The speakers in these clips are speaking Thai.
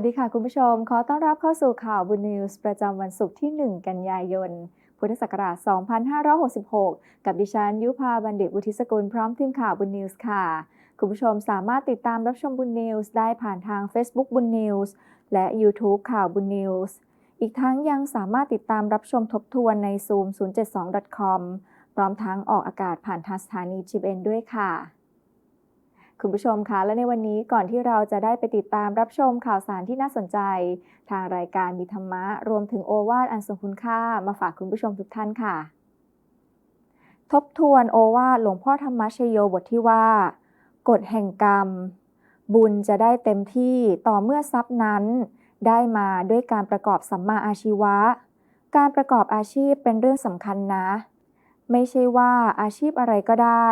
วัสดีค่ะคุณผู้ชม ขอต้อนรับเข้าสู่ข่าวบุญนิวส์ประจำวันศุกร์ที่ 1 กันยายน พุทธศักราช 2566 กับดิฉันยุพาบัณฑิตวุฒิสกุลพร้อมทีมข่าวบุญนิวส์ค่ะ คุณผู้ชมสามารถติดตามรับชมบุญนิวส์ได้ผ่านทาง Facebook บุญนิวส์และ YouTube ข่าวบุญนิวส์อีกทั้งยังสามารถติดตามรับชมทบทวนใน zoom 072.com พร้อมทั้งออกอากาศผ่านทางสถานีชิเอ็นด้วยค่ะ คุณผู้ชมคะและในวันนี้ก่อนที่เราจะได้ไปติดตามรับชมข่าวสารที่น่าสนใจ ทางรายการมีธรรมะ รวมถึงโอวาทอันทรงคุณค่ามาฝากคุณผู้ชมทุกท่านค่ะ ทบทวนโอวาทหลวงพ่อธรรมชโยบทที่ว่า กฎแห่งกรรม บุญจะได้เต็มที่ต่อเมื่อทรัพย์นั้น ได้มาด้วยการประกอบสัมมาอาชีวะ การประกอบอาชีพเป็นเรื่องสำคัญนะ ไม่ใช่ว่าอาชีพอะไรก็ได้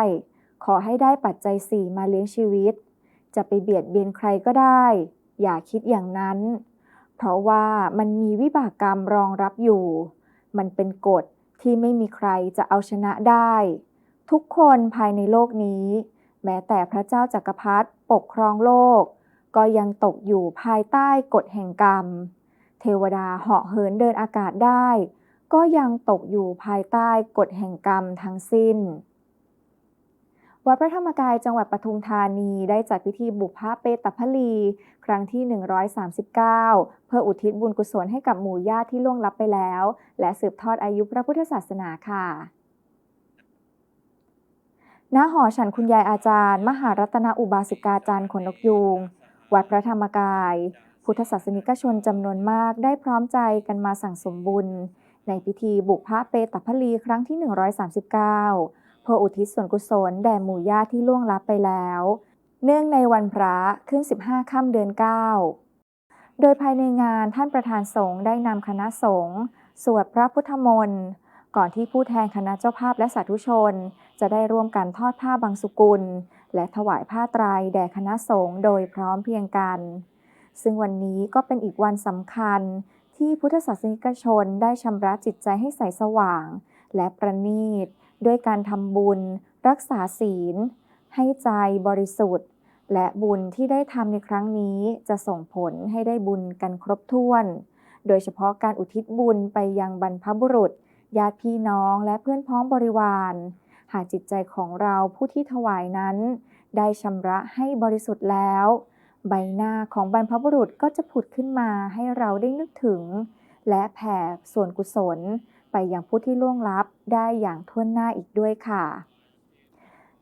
ขอให้ได้ปัจจัยสี่มาเลี้ยงชีวิต จะไปเบียดเบียนใครก็ได้ อย่าคิดอย่างนั้น เพราะว่ามันมีวิบากกรรมรองรับอยู่ มันเป็นกฎที่ไม่มีใครจะเอาชนะได้ ทุกคนภายในโลกนี้ แม้แต่พระเจ้าจักรพรรดิปกครองโลก ก็ยังตกอยู่ภายใต้กฎแห่งกรรม เทวดาเหาะเหินเดินอากาศได้ ก็ยังตกอยู่ภายใต้กฎแห่งกรรมทั้งสิ้น วัดพระธรรมกายจังหวัดปทุมธานีได้จัดพิธีบุพเพเปตพลี ครั้งที่ 139 เพื่ออุทิศบุญกุศลให้กับหมู่ญาติที่ล่วงลับไปแล้ว และสืบทอดอายุพระพุทธศาสนาค่ะณหอฉันคุณยายอาจารย์ มหารัตนอุบาสิกาจารย์ขนนกยูง วัดพระธรรมกาย พุทธศาสนิกชนจำนวนมากได้พร้อมใจกันมาสั่งสมบุญ ในพิธีบุพเพตพลีครั้งที่ 139 พื่ออุทิศส่วนกุศลแด่หมู่ญาติที่ล่วงลับไปแล้ว เนื่องในวันพระขึ้น 15 ค่ำเดือน 9 โดยภายในงานท่านประธานสงฆ์ได้นำคณะสงฆ์สวดพระพุทธมนต์ ก่อนที่ผู้แทนคณะเจ้าภาพและสาธุชน จะได้ร่วมกันทอดผ้าบางสุกุล และถวายผ้าไตรแด่คณะสงฆ์โดยพร้อมเพียงกัน ซึ่งวันนี้ก็เป็นอีกวันสำคัญที่พุทธศาสนิกชนได้ชำระจิตใจให้ใสสว่าง และประณีต ด้วยการทำบุญ รักษาศีล ให้ใจบริสุทธิ์ และบุญที่ได้ทำในครั้งนี้จะส่งผลให้ได้บุญกันครบถ้วน โดยเฉพาะการอุทิศบุญไปยังบรรพบุรุษ ญาติพี่น้องและเพื่อนพ้องบริวาร หากจิตใจของเราผู้ที่ถวายนั้น ได้ชำระให้บริสุทธิ์แล้ว ใบหน้าของบรรพบุรุษก็จะผุดขึ้นมาให้เราได้นึกถึง และแผ่ส่วนกุศล ไปยังผู้ที่ล่วงลับได้อย่างท่วนหน้าอีกด้วยค่ะ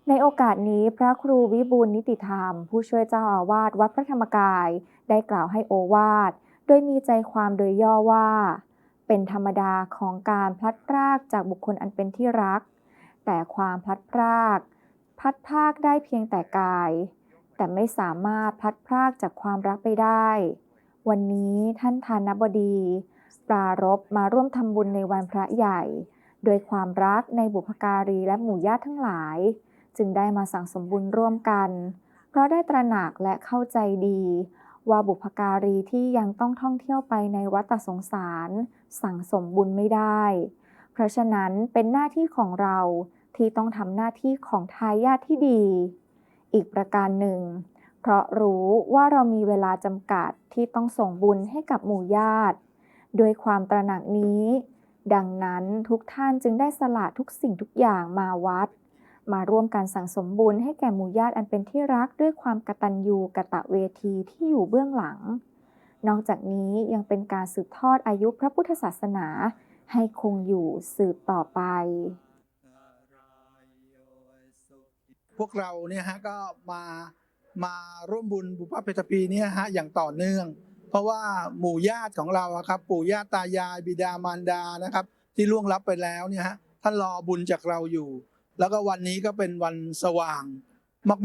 ในโอกาสนี้พระครูวิบูลนิติธรรม ผู้ช่วยเจ้าอาวาสวัดพระธรรมกาย ได้กล่าวให้โอวาท โดยมีใจความโดยย่อว่า เป็นธรรมดาของการพลัดพรากจากบุคคลอันเป็นที่รัก แต่ความพลัดพรากพลัดพรากได้เพียงแต่กาย แต่ไม่สามารถพลัดพรากจากความรักไปได้ วันนี้ท่านทานบดี ปรารบมาร่วมทำบุญในวันพระใหญ่ โดยความรักในบุพการีและหมู่ญาติทั้งหลาย จึงได้มาสั่งสมบุญร่วมกัน เพราะได้ตระหนักและเข้าใจดี ว่าบุพการีที่ยังต้องท่องเที่ยวไปในวัฏสงสาร สั่งสมบุญไม่ได้ เพราะฉะนั้นเป็นหน้าที่ของเราที่ต้องทำหน้าที่ของทายาทที่ดี อีกประการหนึ่ง เพราะรู้ว่าเรามีเวลาจำกัดที่ต้องส่งบุญให้กับหมู่ญาติ ด้วยความตระหนักนี้ ดังนั้นทุกท่านจึงได้สละทุกสิ่งทุกอย่างมาวัด มาร่วมกันสั่งสมบุญให้แก่หมู่ญาติอันเป็นที่รักด้วยความกตัญญูกะตะเวทีที่อยู่เบื้องหลัง นอกจากนี้ยังเป็นการสืบทอดอายุพระพุทธศาสนา ให้คงอยู่สืบต่อไปพวกเราเนี่ยฮะก็มามาร่วมบุญบุพเพตปีเนี่ยฮะอย่างต่อเนื่อง ราะว่าหมู่ญาติของเราครับปู่ย่าตายายบิดามารดานะครับ ที่ล่วงลับไปแล้วเนี่ยฮะท่านรอบุญจากเราอยู่ แล้วก็วันนี้ก็เป็นวันสว่าง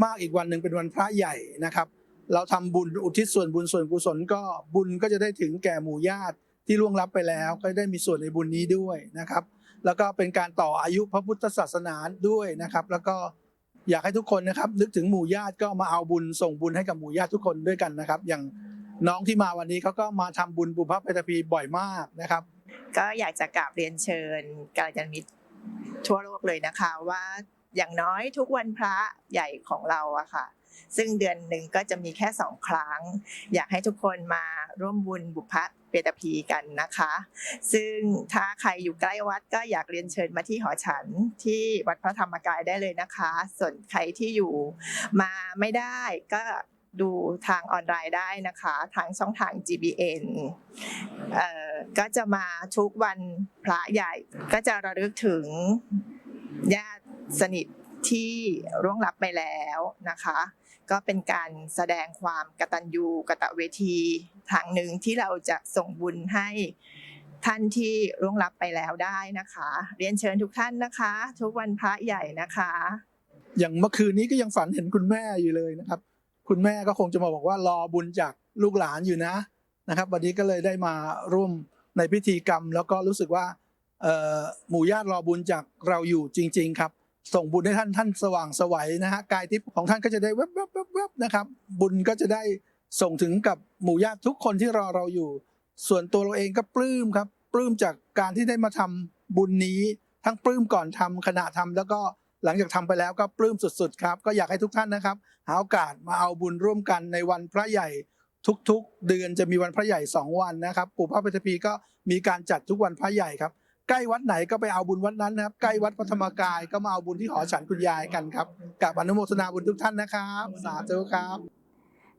มาก ๆ อีกวันหนึ่งเป็นวันพระใหญ่นะครับ เราทำบุญอุทิศส่วนบุญส่วนกุศลก็บุญก็จะได้ถึงแก่หมู่ญาติที่ล่วงลับไปแล้ว ก็ได้มีส่วนในบุญนี้ด้วยนะครับ แล้วก็เป็นการต่ออายุพระพุทธศาสนาด้วยนะครับ แล้วก็อยากให้ทุกคนนะครับ นึกถึงหมู่ญาติก็มาเอาบุญส่งบุญให้กับหมู่ญาติทุกคนด้วยกันนะครับ อย่าง น้องที่มาวันนี้เขาก็มาทำบุญบุพเพตพีบ่อยมากนะครับ ก็อยากจะกราบเรียนเชิญกัลยาณมิตรทั่วโลกเลยนะคะว่าอย่างน้อยทุกวันพระใหญ่ของเราอะค่ะ ซึ่งเดือนหนึ่งก็จะมีแค่สองครั้ง อยากให้ทุกคนมาร่วมบุญบุพเปตพีกันนะคะ ซึ่งถ้าใครอยู่ใกล้วัดก็อยากเรียนเชิญมาที่หอฉันที่วัดพระธรรมกายได้เลยนะคะ ส่วนใครที่อยู่มาไม่ได้ก็ ดูทางออนไลน์ได้นะคะทางช่องทาง GBN ก็จะมาทุกวันพระใหญ่ก็จะระลึกถึงญาติสนิทที่ร่วงลับไปแล้วนะคะ ก็เป็นการแสดงความกตัญญูกตเวที ทางหนึ่งที่เราจะส่งบุญให้ท่านที่ร่วงลับไปแล้วได้นะคะ เรียนเชิญทุกท่านนะคะ ทุกวันพระใหญ่นะคะ อย่างเมื่อคืนนี้ก็ยังฝันเห็นคุณแม่อยู่เลยนะครับ คุณแม่ก็คงจะมาบอกว่ารอบุญจากลูกหลานอยู่นะนะครับ วันนี้ก็เลยได้มาร่วมในพิธีกรรม แล้วก็รู้สึกว่าหมู่ญาติรอบุญจากเราอยู่จริง ๆ ครับ ส่งบุญให้ท่านท่านสว่างสวัยนะฮะกายทิพย์ของท่านก็จะได้แวบแวบแวบแวบนะครับ บุญก็จะได้ส่งถึงกับหมู่ญาติทุกคนที่รอเราอยู่ ส่วนตัวเราเองก็ปลื้มครับปลื้มจากการที่ได้มาทำบุญนี้ทั้งปลื้มก่อนทำขณะทำแล้วก็ หลังจากทำไปแล้วก็ปลื้มสุดๆครับ ก็อยากให้ทุกท่านนะครับ หาโอกาสมาเอาบุญร่วมกันในวันพระใหญ่ทุกๆ เดือนจะมีวันพระใหญ่สองวันนะครับ ปู่พระพิทพีก็มีการจัดทุกวันพระใหญ่ครับ ใกล้วัดไหนก็ไปเอาบุญวัดนั้นนะครับ ใกล้วัดพระธรรมกายก็มาเอาบุญที่หอฉันคุณยายกันครับกับอนุโมทนาบุญทุกท่านนะครับ สาธุครับ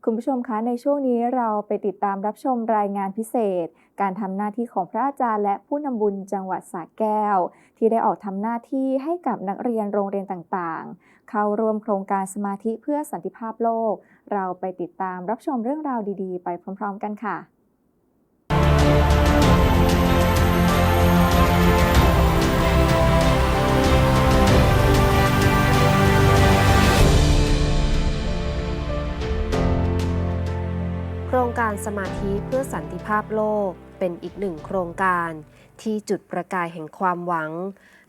คุณผู้ชมคะในช่วงนี้เราไปติดตามรับชมรายงานพิเศษ การทำหน้าที่ของพระอาจารย์และผู้นำบุญจังหวัดสระแก้ว ที่ได้ออกทำหน้าที่ให้กับนักเรียนโรงเรียนต่างๆ เข้าร่วมโครงการสมาธิเพื่อสันติภาพโลก เราไปติดตามรับชมเรื่องราวดีๆ ไปพร้อม ๆ กันค่ะ ครงการสมาธิเพื่อสันติภาพโลกเป็นอีกหนึ่งโครงการ ที่จุดประกายแห่งความหวัง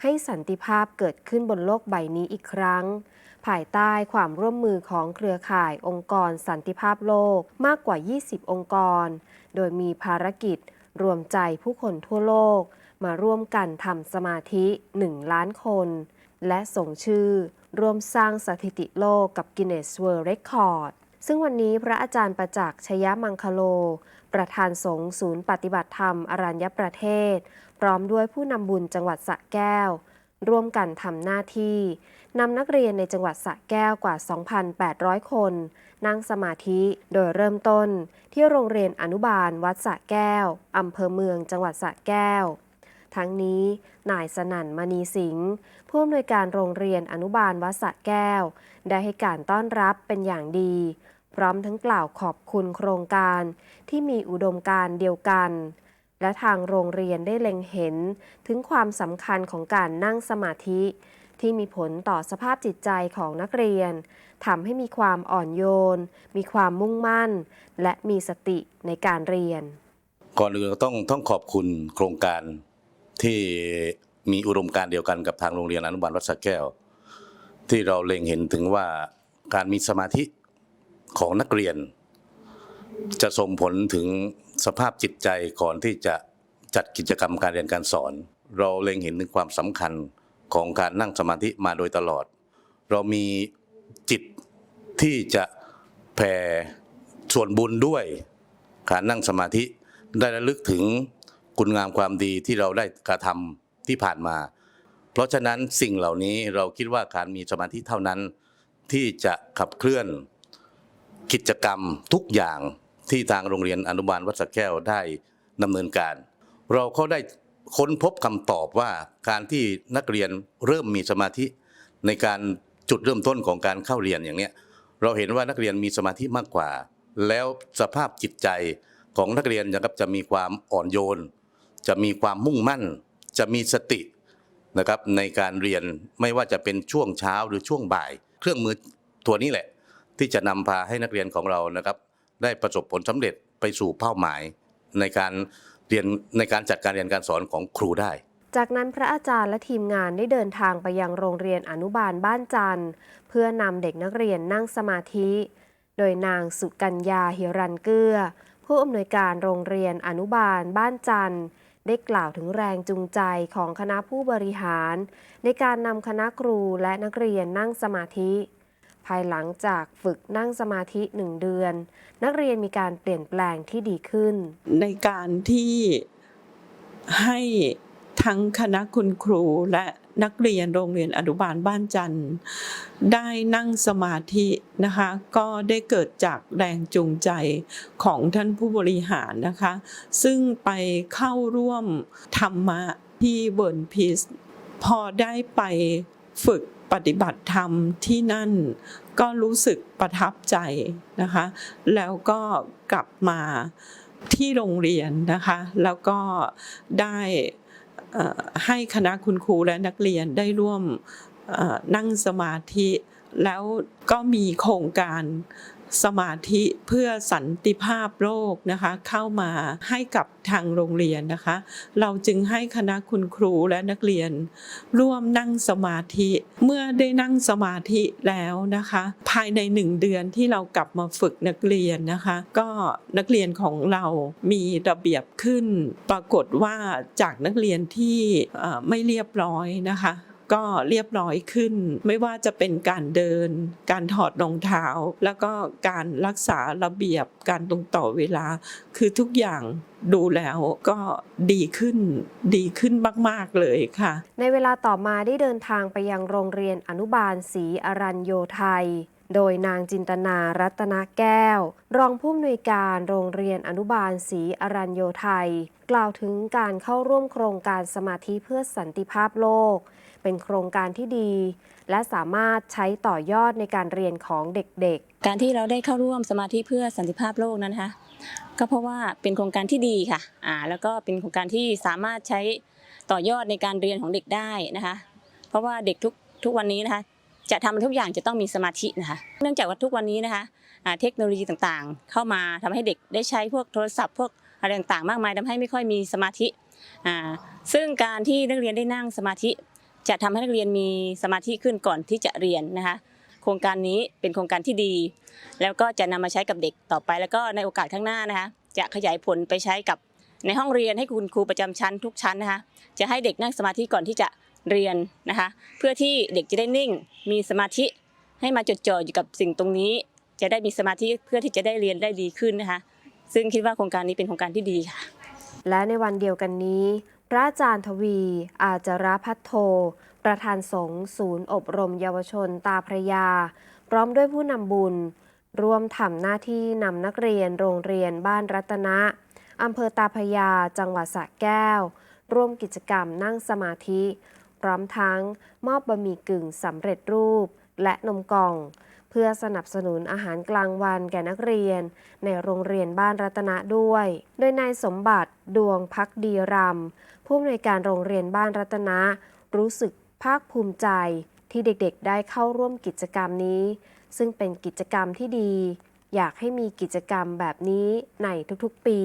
ให้สันติภาพเกิดขึ้นบนโลกใบนี้อีกครั้ง ภายใต้ความร่วมมือของเครือข่ายองค์กรสันติภาพโลกมากกว่า 20 องค์กร โดยมีภารกิจ รวมใจผู้คนทั่วโลก มาร่วมกันทำสมาธิ 1 ล้านคน และส่งชื่อ ร่วมสร้างสถิติโลกกับ Guinness World Record ซึ่งวันนี้พระอาจารย์ประจักษ์ชยมังคโล ประธานสงฆ์ศูนย์ปฏิบัติธรรมอรัญญประเทศ พร้อมด้วยผู้นำบุญจังหวัดสระแก้ว ร่วมกันทำหน้าที่นำนักเรียนในจังหวัดสระแก้วกว่า 2,800 คน นั่งสมาธิโดยเริ่มต้น ที่โรงเรียนอนุบาลวัดสระแก้วอำเภอเมืองจังหวัดสระแก้ว ทั้งนี้ นายสนั่นมณีสิงห์ผู้อำนวยการโรงเรียนอนุบาลวัดสระแก้ว ได้ให้การต้อนรับเป็นอย่างดี พร้อมทั้งกล่าวขอบคุณโครงการที่มีอุดมการณ์เดียวกัน และทางโรงเรียนได้เล็งเห็นถึงความสำคัญของการนั่งสมาธิ ที่มีผลต่อสภาพจิตใจของนักเรียนทำให้มีความอ่อนโยน มีความมุ่งมั่น และมีสติในการเรียน ก่อนอื่นก็ต้องต้องขอบคุณโครงการที่มีอุดมการณ์เดียวกันกับทางโรงเรียนอนุบาลวัดสะแก้ว ที่เราเล็งเห็นถึงว่าการมีสมาธิ ของนักเรียน จะส่งผลถึงสภาพจิตใจก่อนที่จะจัดกิจกรรมการเรียนการสอน เราเล็งเห็นถึงความสำคัญของการนั่งสมาธิมาโดยตลอด เรามีจิตที่จะแผ่ส่วนบุญด้วย การนั่งสมาธิได้ระลึกถึงคุณงามความดีที่เราได้กระทำที่ผ่านมา เพราะฉะนั้นสิ่งเหล่านี้เราคิดว่าการมีสมาธิเท่านั้นที่จะขับเคลื่อน กิจกรรมทุกอย่างที่ทางโรงเรียนอนุบาลวัดสะแก้วได้ดำเนินการ เราก็ได้ค้นพบคำตอบว่าการที่นักเรียนเริ่มมีสมาธิในการจุดเริ่มต้นของการเข้าเรียนอย่างเนี้ยเราเห็นว่านักเรียนมีสมาธิมากกว่า แล้วสภาพจิตใจของนักเรียนนะครับจะมีความอ่อนโยน จะมีความมุ่งมั่น จะมีสตินะครับในการเรียนไม่ว่าจะเป็นช่วงเช้าหรือช่วงบ่าย เครื่องมือตัวนี้แหละ ที่จะนำพาให้นักเรียนของเรานะครับ ได้ประสบผลสำเร็จไปสู่เป้าหมาย ในการเรียนในการจัดการเรียนการสอนของครูได้ จากนั้นพระอาจารย์และทีมงานได้เดินทางไปยังโรงเรียนอนุบาลบ้านจันทร์เพื่อนำเด็กนักเรียนนั่งสมาธิ โดยนางสุกัญญาหิรันเกื้อ ผู้อำนวยการโรงเรียนอนุบาลบ้านจันทร์ได้กล่าวถึงแรงจูงใจของคณะผู้บริหาร ในการนำคณะครูและนักเรียนนั่งสมาธิ ภายหลังจากฝึกนั่งสมาธิหนึ่งเดือน นักเรียนมีการเปลี่ยนแปลงที่ดีขึ้น ในการที่ให้ทั้งคณะคุณครูและนักเรียนโรงเรียนอนุบาลบ้านจันทร์ได้นั่งสมาธินะคะก็ได้เกิดจากแรงจูงใจของท่านผู้บริหารนะคะ ซึ่งไปเข้าร่วมธรรมะที่เบิร์นพีซพอได้ไป ฝึกปฏิบัติธรรมที่นั่นก็รู้สึกประทับใจนะคะ แล้วก็กลับมาที่โรงเรียนนะคะ แล้วก็ได้ให้คณะคุณครูและนักเรียนได้ร่วมนั่งสมาธิ แล้วก็มีโครงการ สมาธิเพื่อสันติภาพโลกนะคะเข้ามาให้กับทางโรงเรียนนะคะ เราจึงให้คณะคุณครูและนักเรียน ร่วมนั่งสมาธิ เมื่อได้นั่งสมาธิแล้วนะคะ ภายในหนึ่งเดือนที่เรากลับมาฝึกนักเรียนนะคะ ก็นักเรียนของเรามีระเบียบขึ้น ปรากฏว่าจากนักเรียนที่ไม่เรียบร้อยนะคะ ก็เรียบร้อยขึ้น ไม่ว่าจะเป็นการเดิน การถอดรองเท้า แล้วก็การรักษาระเบียบการตรงต่อเวลา คือทุกอย่างดูแล้วก็ดีขึ้นดีขึ้นมาก ๆ เลยค่ะ ในเวลาต่อมาได้เดินทางไปยังโรงเรียนอนุบาลศรีอรัญโยไทยโดยนางจินตนารัตนแก้ว รองผู้อำนวยการโรงเรียนอนุบาลศรีอรัญโยไทย กล่าวถึงการเข้าร่วมโครงการสมาธิเพื่อสันติภาพโลก เป็นโครงการที่ดี และสามารถใช้ต่อยอดในการเรียนของเด็กๆ การที่เราได้เข้าร่วมสมาธิเพื่อสันติภาพโลกนั้นคะก็เพราะว่าเป็นโครงการที่ดีค่ะอ่าแล้วก็เป็นโครงการที่สามารถใช้ต่อยอดในการเรียนของเด็กได้นะคะ เพราะว่าเด็กทุกทุกวันนี้นะคะจะทำทุกอย่างจะต้องมีสมาธินะคะ เนื่องจากว่าทุกวันนี้นะคะเทคโนโลยีต่างๆ เข้ามาทำให้เด็กได้ใช้พวกโทรศัพท์พวกอะไรต่างๆ มากมายทำให้ไม่ค่อยมีสมาธิอ่าซึ่งการที่นักเรียนได้นั่งสมาธิ จะทำให้นักเรียนมีสมาธิขึ้นก่อนที่จะเรียนนะคะโครงการนี้เป็นโครงการที่ดี แล้วก็จะนำมาใช้กับเด็กต่อไป แล้วก็ในโอกาสข้างหน้านะคะจะขยายผลไปใช้กับในห้องเรียนให้คุณครูประจำชั้นทุกชั้นนะคะจะให้เด็กนั่งสมาธิก่อนที่จะเรียนนะคะเพื่อที่เด็กจะได้นิ่งมีสมาธิให้มาจดจ่ออยู่กับสิ่งตรงนี้ จะได้มีสมาธิเพื่อที่จะได้เรียนได้ดีขึ้นนะคะซึ่งคิดว่าโครงการนี้เป็นโครงการที่ดีค่ะและในวันเดียวกันนี้ พระอาจารย์ทวี อาจารพัทโท ประธานสงฆ์ศูนย์อบรมเยาวชนตาพระยา พร้อมด้วยผู้นำบุญ ร่วมทำหน้าที่นำนักเรียนโรงเรียนบ้านรัตนะอำเภอตาพระยา จังหวัดสระแก้ว ร่วมกิจกรรมนั่งสมาธิ พร้อมทั้งมอบบะหมี่กึ่งสำเร็จรูป และนมกล่อง พื่อสนับสนุนอาหารกลางวันแก่นักเรียน ในโรงเรียนบ้านรัตนะด้วย โดยนายสมบัติดวงพักดีรำผู้อำนวยการโรงเรียนบ้านรัตนะ รู้สึกภาคภูมิใจที่เด็กๆ ได้เข้าร่วมกิจกรรมนี้ ซึ่งเป็นกิจกรรมที่ดี อยากให้มีกิจกรรมแบบนี้ในทุกๆปี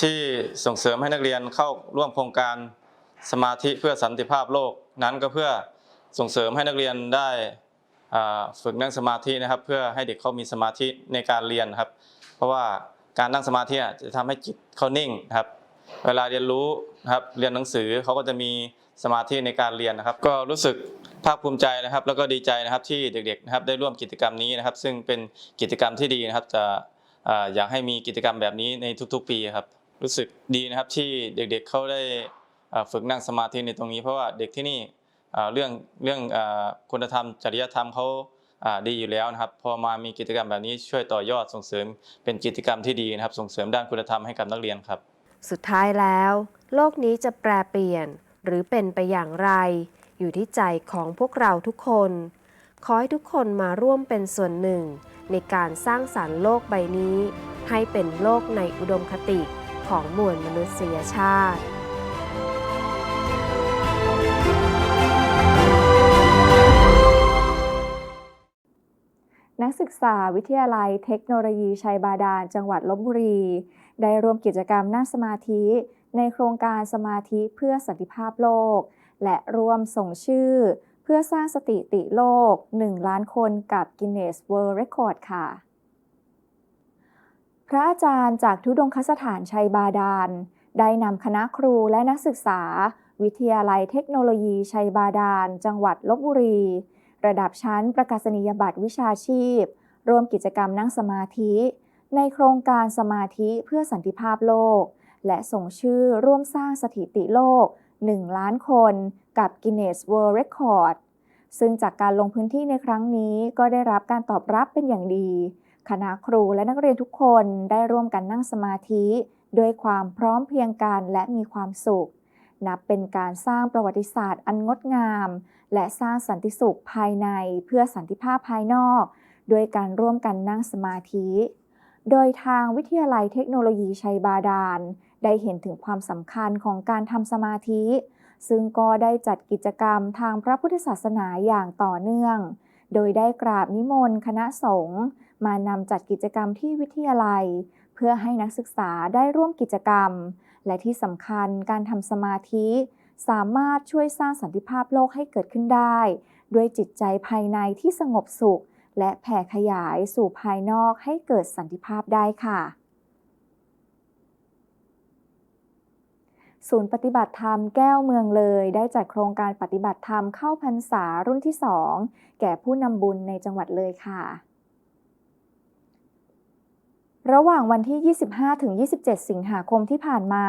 ที่ส่งเสริมให้นักเรียนเข้าร่วมโครงการสมาธิเพื่อสันติภาพโลกนั้นก็เพื่อส่งเสริมให้นักเรียนได้ ฝึกนั่งสมาธินะครับ เพื่อให้เด็กเขามีสมาธิในการเรียนครับ เพราะว่าการนั่งสมาธิจะทำให้จิตเขานิ่งครับ เวลาเรียนรู้นะครับเรียนหนังสือเขาก็จะมีสมาธิในการเรียนนะครับ ก็รู้สึกภาคภูมิใจนะครับ แล้วก็ดีใจนะครับที่เด็กๆนะครับได้ร่วมกิจกรรมนี้นะครับ ซึ่งเป็นกิจกรรมที่ดีนะครับ จะอยากให้มีกิจกรรมแบบนี้ในทุก ๆ ปีครับ รู้สึกดีนะครับที่เด็กๆเขาได้ฝึกนั่งสมาธิในตรงนี้เพราะว่าเด็กที่นี่ เรื่องเรื่องอคุณธรรมจริยธรรมเขาอ่าดีอยู่แล้วนะครับ พอมามีกิจกรรมแบบนี้ช่วยต่อยอดส่งเสริม เป็นกิจกรรมที่ดีนะครับ ส่งเสริมด้านคุณธรรมให้กับนักเรียนครับ สุดท้ายแล้ว โลกนี้จะแปรเปลี่ยนหรือเป็นไปอย่างไร อยู่ที่ใจของพวกเราทุกคน ขอให้ทุกคนมาร่วมเป็นส่วนหนึ่ง ในการสร้างสารรค์โลกใบนี้ ให้เป็นโลกในอุดมคติของมวลมนุษยชาติ นักศึกษาวิทยาลัยเทคโนโลยีชัยบาดาล จังหวัดลบบุรี ได้ร่วมกิจกรรมนั่งสมาธิ ในโครงการสมาธิเพื่อสันติภาพโลก และร่วมส่งชื่อ เพื่อสร้างสถิติโลก 1 ล้านคนกับ Guinness World Record ค่ะ พระอาจารย์จากทุดงคสถานชัยบาดาล ได้นำคณะครูและนักศึกษา วิทยาลัยเทคโนโลยีชัยบาดาล จังหวัดลบบุรี ระดับชั้นประกาศนียบัตรวิชาชีพ ร่วมกิจกรรมนั่งสมาธิ ในโครงการสมาธิเพื่อสันติภาพโลก และส่งชื่อร่วมสร้างสถิติโลก 1 ล้านคนกับ Guinness World Record ซึ่งจากการลงพื้นที่ในครั้งนี้ก็ได้รับการตอบรับเป็นอย่างดี คณะครูและนักเรียนทุกคนได้ร่วมกันนั่งสมาธิด้วยความพร้อมเพรียงกันและมีความสุข นับเป็นการสร้างประวัติศาสตร์อันงดงาม และสร้างสันติสุขภายในเพื่อสันติภาพภายนอก โดยการร่วมกันนั่งสมาธิ โดยทางวิทยาลัยเทคโนโลยีชัยบาดาล ได้เห็นถึงความสำคัญของการทำสมาธิ ซึ่งก็ได้จัดกิจกรรมทางพระพุทธศาสนาอย่างต่อเนื่อง โดยได้กราบนิมนต์คณะสงฆ์มานำจัดกิจกรรมที่วิทยาลัย เพื่อให้นักศึกษาได้ร่วมกิจกรรม และที่สำคัญการทำสมาธิ สามารถช่วยสร้างสันติภาพโลกให้เกิดขึ้นได้ ด้วยจิตใจภายในที่สงบสุข และแผ่ขยายสู่ภายนอกให้เกิดสันติภาพได้ค่ะ ศูนย์ปฏิบัติธรรมแก้วเมืองเลย ได้จัดโครงการปฏิบัติธรรมเข้าพรรษารุ่นที่ 2 แก่ผู้นำบุญในจังหวัดเลยค่ะระหว่างวันที่ 25-27 สิงหาคมที่ผ่านมา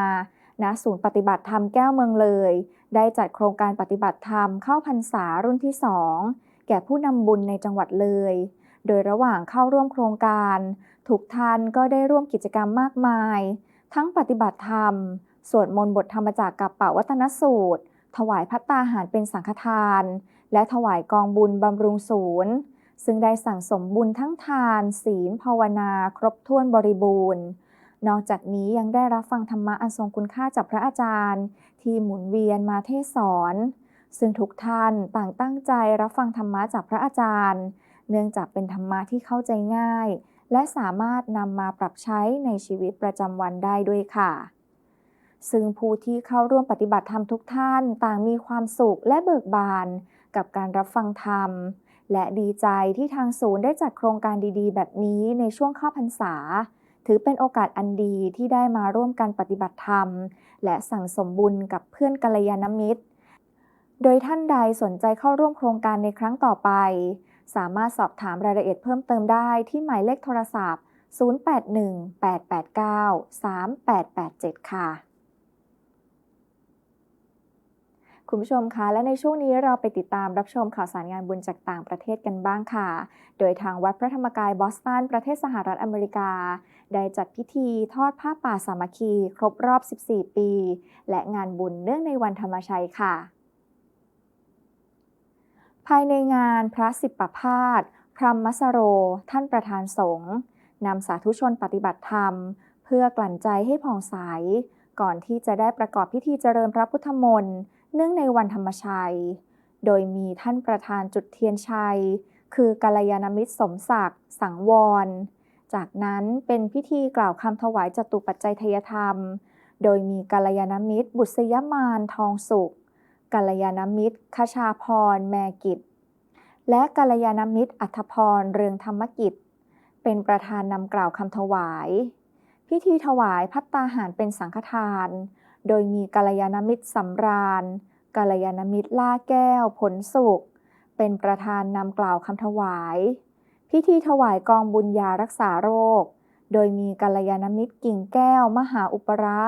ณศูนย์ปฏิบัติธรรมแก้วเมืองเลย ได้จัดโครงการปฏิบัติธรรมเข้าพรรษารุ่นที่ 2 แก่ผู้นำบุญในจังหวัดเลย โดยระหว่างเข้าร่วมโครงการ ทุกท่านก็ได้ร่วมกิจกรรมมากมาย ทั้งปฏิบัติธรรม สวดมนต์บทธรรมจากกับปะวัตนสูตร ถวายพัตตาหารเป็นสังฆทาน และถวายกองบุญบำรุงศูนย์ซึ่งได้สั่งสมบุญทั้งทาน ศีลภาวนา ครบถ้วนบริบูรณ์ นอกจากนี้ยังได้รับฟังธรรมะอันทรงคุณค่าจากพระอาจารย์ ที่หมุนเวียนมาเทศสอน ซึ่งทุกท่านต่างตั้งใจรับฟังธรรมะจากพระอาจารย์ เนื่องจากเป็นธรรมะที่เข้าใจง่าย และสามารถนำมาปรับใช้ในชีวิตประจำวันได้ด้วยค่ะ ซึ่งผู้ที่เข้าร่วมปฏิบัติธรรมทุกท่านต่างมีความสุขและเบิกบาน กับการรับฟังธรรม และดีใจที่ทางศูนย์ได้จัดโครงการดีๆ แบบนี้ในช่วงเข้าพรรษา ถือเป็นโอกาสอันดีที่ได้มาร่วมกันปฏิบัติธรรม และสั่งสมบุญกับเพื่อนกัลยาณมิตร โดยท่านใดสนใจเข้าร่วมโครงการในครั้งต่อไป สามารถสอบถามรายละเอียดเพิ่มเติมได้ที่หมายเลขโทรศัพท์ 0818893887 ค่ะ คุณผู้ชมคะและในช่วงนี้เราไปติดตามรับชมข่าวสารงานบุญจากต่างประเทศกันบ้างค่ะ โดยทางวัดพระธรรมกายบอสตันประเทศสหรัฐอเมริกา ได้จัดพิธีทอดผ้าป่าสามัคคี ครบรอบ 14 ปี และงานบุญเนื่องในวันธรรมชัยค่ะ ภายในงานพระสิบประพาสพรหมมัสโร ท่านประธานสงฆ์นำสาธุชนปฏิบัติธรรม เพื่อกลั่นใจให้ผ่องใส ก่อนที่จะได้ประกอบพิธีเจริญพระพุทธมนต์เนื่องในวันธรรมชัย โดยมีท่านประธานจุดเทียนชัย คือกัลยาณมิตรสมศักดิ์ สังวร จากนั้นเป็นพิธีกล่าวคำถวายจตุปัจจัยทยธรรม โดยมีกัลยาณมิตร บุษยมานทองสุขกัลยาณมิตรคชาพร แมกิจ และกัลยาณมิตรอัธพร เรืองธรรมกิจ เป็นประธานนำกล่าวคำถวาย พิธีถวายพัตตาหารเป็นสังฆทาน โดยมีกัลยาณมิตรสำราญกัลยาณมิตรล่าแก้วผลสุข เป็นประธานนำกล่าวคำถวาย พิธีถวายกองบุญยารักษาโรค โดยมีกัลยาณมิตรกิ่งแก้ว มหาอุประ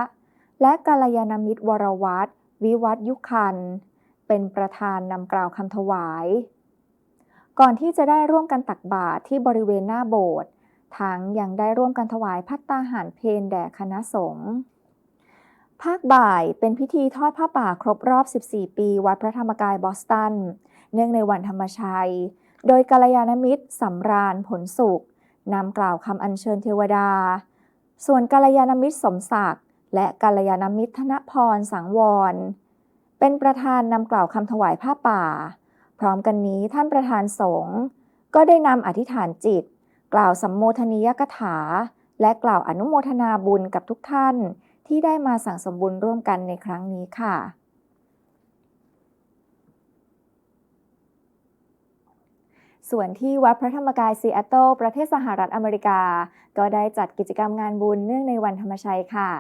และกัลยาณมิตรวรวัตรวิวัฒยุคัน เป็นประธานนำกล่าวคำถวาย ก่อนที่จะได้ร่วมกันตักบาตรที่บริเวณหน้าโบสถ์ทั้งยังได้ร่วมกันถวายพัตตาหารเพนแด่คณะสงฆ์ภาคบ่ายเป็นพิธีทอดผ้าป่าครบรอบ 14 ปี วัดพระธรรมกายบอสตัน เนื่องในวันธรรมชัย โดยกัลยาณมิตรสำราญผลสุขนำกล่าวคำอัญเชิญเทวดา ส่วนกัลยาณมิตรสมศักดิ์และกัลยาณมิตรธนพรสังวร เป็นประธานนำกล่าวคำถวายผ้าป่า พร้อมกันนี้ท่านประธานสงฆ์ก็ได้นำอธิษฐานจิต กล่าวสัมโมทนียกถา และกล่าวอนุโมทนาบุญกับทุกท่านที่ได้มาสั่งสมบุญร่วมกันในครั้งนี้ค่ะ ส่วนที่วัดพระธรรมกายซีแอตเทิลประเทศสหรัฐอเมริกา ก็ได้จัดกิจกรรมงานบุญเนื่องในวันธรรมชัยค่ะ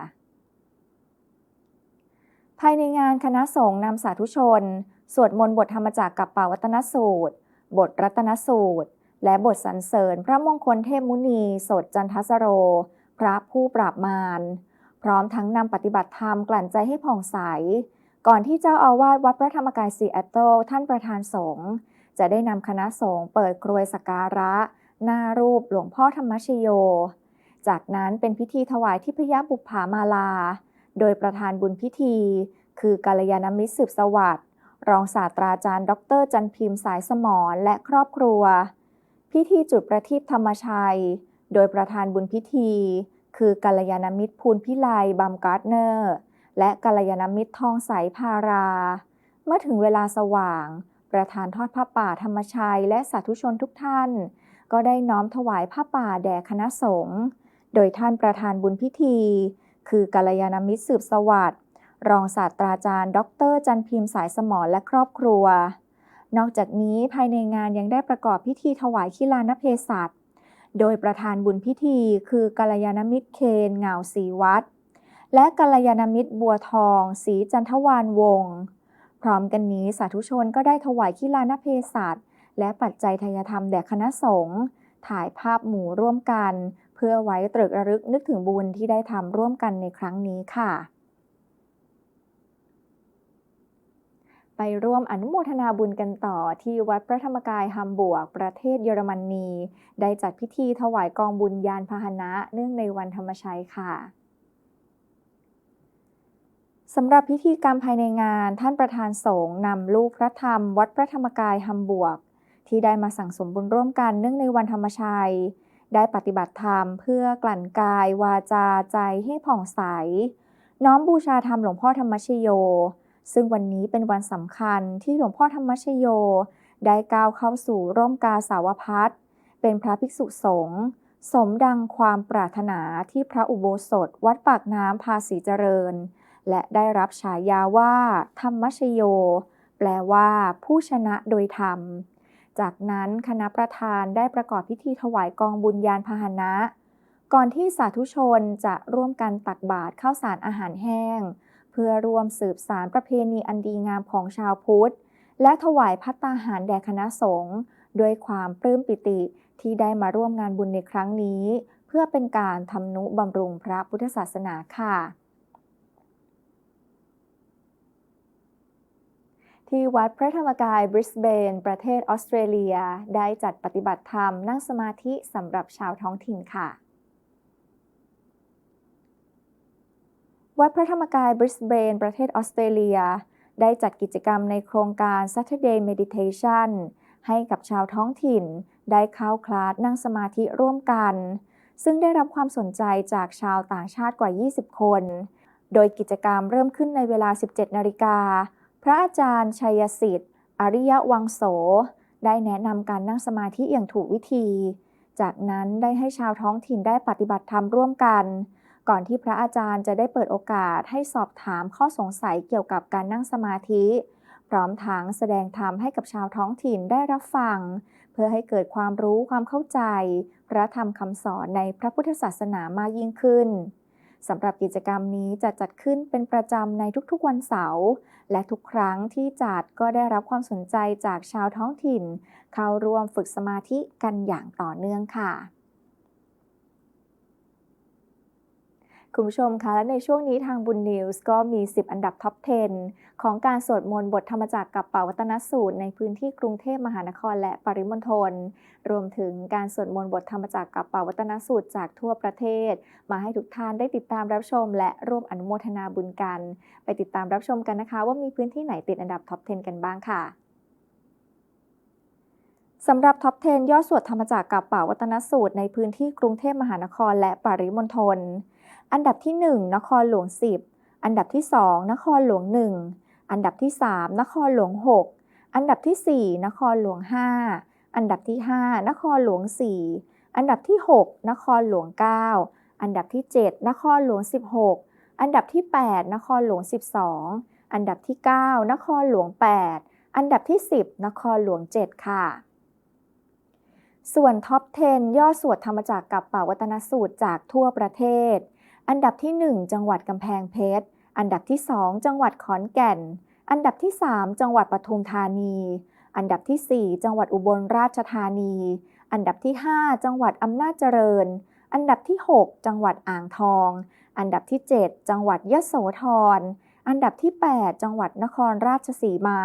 ภายในงานคณะสงฆ์นำสาธุชน สวดมนต์บทธรรมจักกับป่าวัตนสูตร บทรัตนสูตร และบทสรรเสริญ พระมงคลเทพมุนี สดจันทสโร พระผู้ปราบมาร พร้อมทั้งนำปฏิบัติธรรมกลั่นใจให้ผ่องใส ก่อนที่เจ้าอาวาสวัดพระธรรมกายซีแอตเทิลท่านประธานสงฆ์ จะได้นำคณะสงฆ์เปิดกรวยสักการะ หน้ารูปหลวงพ่อธรรมชโย จากนั้นเป็นพิธีถวายทิพยาบุปผามาลา โดยประธานบุญพิธี คือกาลยานมิตรสืบสวัสดิ์รองศาสตราจารย์ ดร จันพิมพ์สายสมรและครอบครัว พิธีจุดประทีปธรรมชัย โดยประธานบุญพิธี คือกาลยานมิตรภูลพิไลบัมการ์ดเนอร์ และกาลยานมิตรทองใสพารา เมื่อถึงเวลาสว่าง ประธานทอดผ้าป่าธรรมชัย และสาธุชนทุกท่าน ก็ได้น้อมถวายผ้าป่าแด่คณะสงฆ์โดยท่านประธานบุญพิธี คือกาลยานมิตรสืบสวัสดิ์รองศาสตราจารย์ ดร จันพิมพ์สายสมรและครอบครัว นอกจากนี้ภายในงานยังได้ประกอบพิธีถวายขีลานเพศัตโดยประธานบุญพิธีคือกาลยานมิตรเคนเหงาศรีวัดและกัลยาณมิตรบัวทองศรีจันทวานวงศ์ พร้อมกันนี้สาธุชนก็ได้ถวายขีลานเพศัตและปัจจัยทายธรรมแด่คณะสงฆ์ถ่ายภาพหมู่ร่วมกัน เพื่อไว้ตรึกระลึกนึกถึงบุญที่ได้ทำร่วมกันในครั้งนี้ค่ะ ไปร่วมอนุโมทนาบุญกันต่อที่วัดพระธรรมกายฮัมบวก ประเทศเยอรมนีได้จัดพิธีถวายกองบุญยานพาหนะเนื่องในวันธรรมชัยค่ะ สำหรับพิธีกรรมภายในงาน ท่านประธานสงฆ์นำลูกพระธรรม วัดพระธรรมกายฮัมบวก ที่ได้มาสั่งสมบุญร่วมกันเนื่องในวันธรรมชัย ได้ปฏิบัติธรรมเพื่อกลั่นกาย วาจาใจให้ผ่องใส น้อมบูชาธรรมหลวงพ่อธรรมชโย ซึ่งวันนี้เป็นวันสำคัญที่หลวงพ่อธรรมชโย ได้ก้าวเข้าสู่ร่มกาสาวพัฒเป็นพระภิกษุสงฆ์สมดังความปรารถนาที่พระอุโบสถ วัดปากน้ำภาษีเจริญ และได้รับฉายาว่า ธรรมชโย แปลว่าผู้ชนะโดยธรรม จากนั้นคณะประธานได้ประกอบพิธีถวายกองบุญยานพาหนะ ก่อนที่สาธุชนจะร่วมกันตักบาตรข้าวสารอาหารแห้ง เพื่อรวมสืบสารประเพณีอันดีงามของชาวพุทธ และถวายพัตตาหารแด่คณะสงฆ์ด้วยความปลื้มปิติที่ได้มาร่วมงานบุญในครั้งนี้ เพื่อเป็นการทำนุบำรุงพระพุทธศาสนาค่ะ ที่วัดพระธรรมกายบริสเบน ประเทศออสเตรเลีย ได้จัดปฏิบัติธรรมนั่งสมาธิสำหรับชาวท้องถิ่นค่ะ วัดพระธรรมกายบริสเบน ประเทศออสเตรเลีย ได้จัดกิจกรรมในโครงการ Saturday Meditation ให้กับชาวท้องถิ่น ได้เข้าคลาสนั่งสมาธิร่วมกัน ซึ่งได้รับความสนใจจากชาวต่างชาติกว่า 20 คน โดยกิจกรรมเริ่มขึ้นในเวลา 17 นาฬิกา พระอาจารย์ชัยสิทธิ์ อริยวังโส ได้แนะนำการนั่งสมาธิอย่างถูกวิธี จากนั้นได้ให้ชาวท้องถิ่นได้ปฏิบัติธรรมร่วมกัน ก่อนที่พระอาจารย์จะได้เปิดโอกาสให้สอบถามข้อสงสัยเกี่ยวกับการนั่งสมาธิ พร้อมทั้งแสดงธรรมให้กับชาวท้องถิ่นได้รับฟัง เพื่อให้เกิดความรู้ความเข้าใจ พระธรรมคำสอนในพระพุทธศาสนามากยิ่งขึ้น สำหรับกิจกรรมนี้จะจัดขึ้นเป็นประจำในทุกๆวันเสาร์และทุกครั้งที่จัดก็ได้รับความสนใจจากชาวท้องถิ่น เข้าร่วมฝึกสมาธิกันอย่างต่อเนื่องค่ะ คุณผู้ชมคะและในช่วงนี้ทางบุญนิวส์ก็มี 10 อันดับท็อป 10 ของการสวดมนต์บทธรรมจักรกับเป่าวัตนสูตรในพื้นที่กรุงเทพมหานครและปริมณฑลรวมถึงการสวดมนต์บทธรรมจักรกับเป่าวัตนสูตรจากทั่วประเทศ มาให้ทุกท่านได้ติดตามรับชม และร่วมอนุโมทนาบุญกัน ไปติดตามรับชมกันนะคะ ว่ามีพื้นที่ไหนติดอันดับท็อป 10 กันบ้างค่ะสำหรับท็อป 10 ยอดสวดธรรมจักรกับเป่าวัตนสูตรในพื้นที่กรุงเทพมหานครและปริมณฑล อันดับที่ 1 นครหลวง 10 อันดับที่ 2 นครหลวง 1 อันดับที่ 3 นครหลวง 6 อันดับที่ 4 นครหลวง 5 อันดับที่ 5 นครหลวง 4 อันดับที่ 6 นครหลวง 9 อันดับที่ 7 นครหลวง 16 อันดับที่ 8 นครหลวง 12 อันดับที่ 9 นครหลวง 8 อันดับที่ 10 นครหลวง 7 ค่ะส่วนท็อป 10ยอดสวดธรรมจักรกับป่าวัตนสูตรจากทั่วประเทศ อันดับที่ 1 จังหวัดกำแพงเพชร อันดับที่ 2 จังหวัดขอนแก่น อันดับที่ 3 จังหวัดปทุมธานี อันดับที่ 4 จังหวัดอุบลราชธานี อันดับที่ 5 จังหวัดอำนาจเจริญ อันดับที่ 6 จังหวัดอ่างทอง อันดับที่ 7 จังหวัดยะโสธร อันดับที่ 8 จังหวัดนครราชสีมา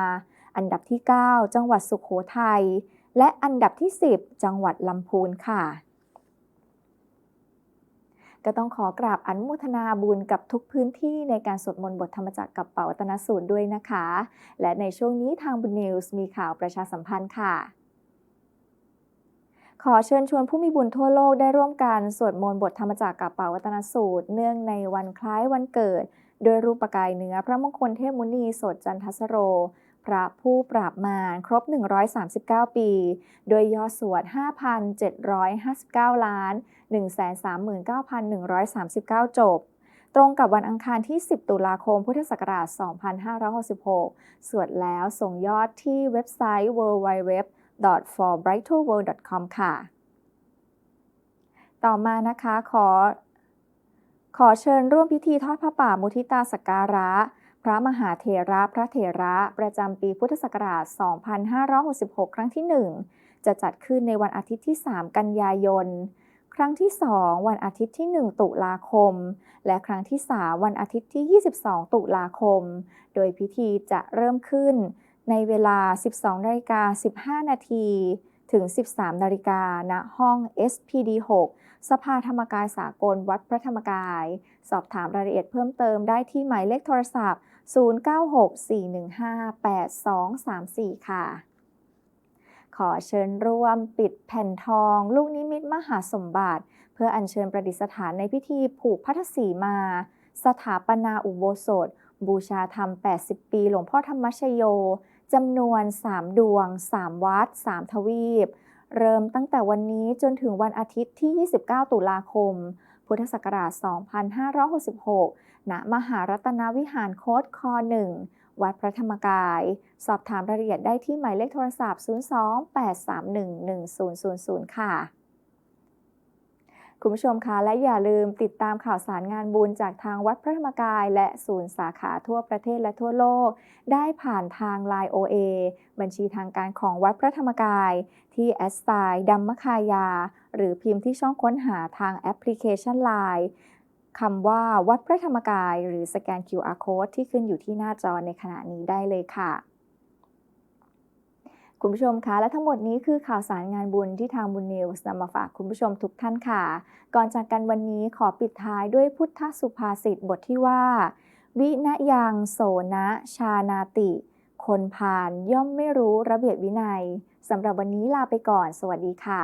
อันดับที่ 9 จังหวัดสุขโขทัย และอันดับที่ 10 จังหวัดลำพูนค่ะ ก็ต้องขอกราบอนุโมทนาบุญกับทุกพื้นที่ในการสวดมนต์บทธรรมจักรกับเป๋าวัตนสูตรด้วยนะคะ และในช่วงนี้ทางบุญนิวส์มีข่าวประชาสัมพันธ์ค่ะ ขอเชิญชวนผู้มีบุญทั่วโลกได้ร่วมกันสวดมนต์บทธรรมจักรกับเป๋าวัตนสูตร เนื่องในวันคล้ายวันเกิด โดยรูปกายเนื้อพระมงคลเทพมุนีสดจันทสโร พระผู้ปราบมารครบ 139 ปี โดยยอดสวด 5,759 ล้าน 139,139 จบ ตรงกับวันอังคารที่ 10 ตุลาคม พุทธศักราช 2566 สวดแล้วส่งยอดที่เว็บไซต์ www.forbrighterworld.com ค่ะ ต่อมานะคะขอ ขอเชิญร่วมพิธีทอดผ้าป่ามุทิตาสักการะ พระมหาเถระพระเถระประจำปีพุทธศักราช 2566 ครั้งที่ 1 จะจัดขึ้นในวันอาทิตย์ที่ 3 กันยายน ครั้งที่ 2 วันอาทิตย์ที่ 1 ตุลาคม และครั้งที่ 3 วันอาทิตย์ที่ 22 ตุลาคม โดยพิธีจะเริ่มขึ้นในเวลา 12นาฬิกา15 นาทีถึง 13นาฬิกาณห้อง SPD 6 สภาธรรมกายสากลวัดพระธรรมกาย สอบถามรายละเอียดเพิ่มเติมได้ที่หมายเลขโทรศัพท์ 0964158234 ค่ะ ขอเชิญร่วมปิดแผ่นทอง ลูกนิมิตมหาสมบัติ เพื่ออัญเชิญประดิษฐานในพิธีผูกพัทธสีมา สถาปนาอุโบสถ บูชาธรรม 80 ปี หลวงพ่อธรรมชโยจำนวน 3 ดวง 3 วัด 3 ทวีป เริ่มตั้งแต่วันนี้จนถึงวันอาทิตย์ที่ 29 ตุลาคม พุทธศักราช 2566 ณมหารัตนวิหารโคตคอ1วัดพระธรรมกาย สอบถามรายละเอียดได้ที่หมายเลขโทรศัพท์ 02-831-1000 ค่ะ คุณผู้ชมคะและอย่าลืมติดตามข่าวสารงานบุญจากทางวัดพระธรรมกาย และศูนย์สาขาทั่วประเทศและทั่วโลก ได้ผ่านทาง Line OA บัญชีทางการของวัดพระธรรมกาย ที่แอสไซดัมมคายา หรือพิมพ์ที่ช่องค้นหาทางแอปพลิเคชัน Line คำว่าวัดพระธรรมกาย หรือสแกน QR Code ที่ขึ้นอยู่ที่หน้าจอในขณะนี้ได้เลยค่ะ คุณผู้ชมคะและทั้งหมดนี้คือข่าวสารงานบุญที่ทางบุญนิวส์นำมาฝากคุณผู้ชมทุกท่านค่ะ ก่อนจากกันวันนี้ขอปิดท้ายด้วยพุทธสุภาษิตบทที่ว่า วินยังโสนะชานาติ คนพาลย่อมไม่รู้ระเบียบวินัยสำหรับวันนี้ลาไปก่อน สวัสดีค่ะ